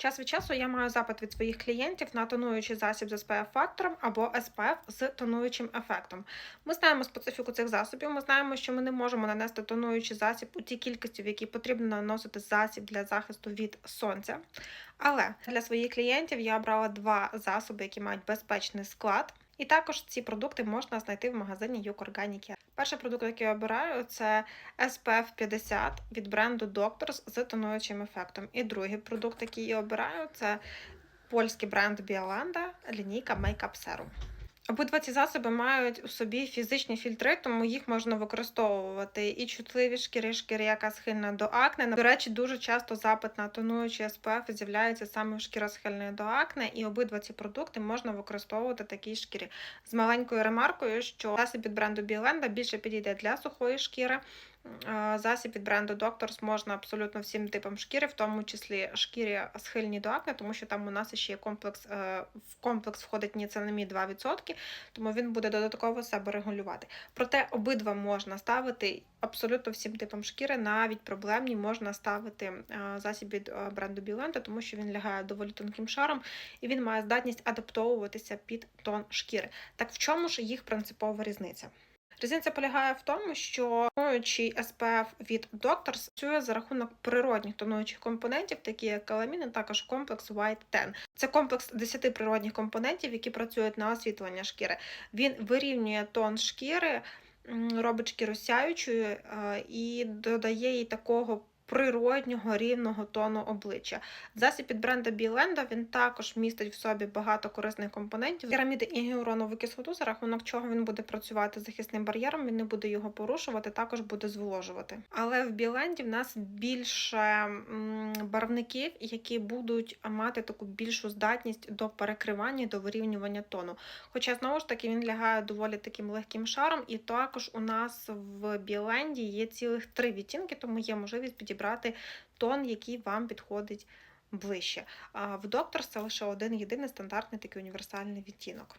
Час від часу я маю запит від своїх клієнтів на тонуючий засіб з SPF фактором або SPF з тонуючим ефектом. Ми знаємо специфіку цих засобів. Ми знаємо, що ми не можемо нанести тонуючий засіб у тій кількості, в якій потрібно наносити засіб для захисту від сонця. Але для своїх клієнтів я обрала два засоби, які мають безпечний склад. І також ці продукти можна знайти в магазині Юк. Перший продукт, який я обираю, це SPF 50 від бренду Doctors з тонуючим ефектом. І другий продукт, який я обираю, це польський бренд Біоланда, лінійка Makeup Serum. Обидва ці засоби мають у собі фізичні фільтри, тому їх можна використовувати і чутливі шкіри, шкіри, яка схильна до акне. До речі, дуже часто запит на тонуючий СПФ з'являється саме в шкіра схильної до акне, і обидва ці продукти можна використовувати такій шкірі. З маленькою ремаркою, що засіб від бренду Біленда більше підійде для сухої шкіри. Засіб від бренду Doctors можна абсолютно всім типам шкіри, в тому числі шкірі схильні до акне, тому що там у нас ще є комплекс, е, в комплекс входить ніцинамід 2%, тому він буде додатково себе регулювати. Проте обидва можна ставити абсолютно всім типам шкіри, навіть проблемні можна ставити е, засіб від е, бренду Biolenta, тому що він лягає доволі тонким шаром і він має здатність адаптовуватися під тон шкіри. Так в чому ж їх принципова різниця? Різниця полягає в тому, що тонуючий SPF від Doctors працює за рахунок природних тонуючих компонентів, такі як каламін, і також комплекс White 10. Це комплекс 10 природних компонентів, які працюють на освітлення шкіри. Він вирівнює тон шкіри, робить шкіру сяючою е, і додає їй такого. Природнього рівного тону обличчя. Засіб від бренда Біленда він також містить в собі багато корисних компонентів, кераміди і гіалуронову кислоту, за рахунок чого він буде працювати з захисним бар'єром, він не буде його порушувати, також буде зволожувати. Але в Біленді в нас більше барвників, які будуть мати таку більшу здатність до перекривання, до вирівнювання тону. Хоча знову ж таки він лягає доволі таким легким шаром, і також у нас в Біленді є цілих три відтінки, тому є можливість підібрати тон, який вам підходить ближче. А в докторс це лише один єдиний стандартний такий універсальний відтінок.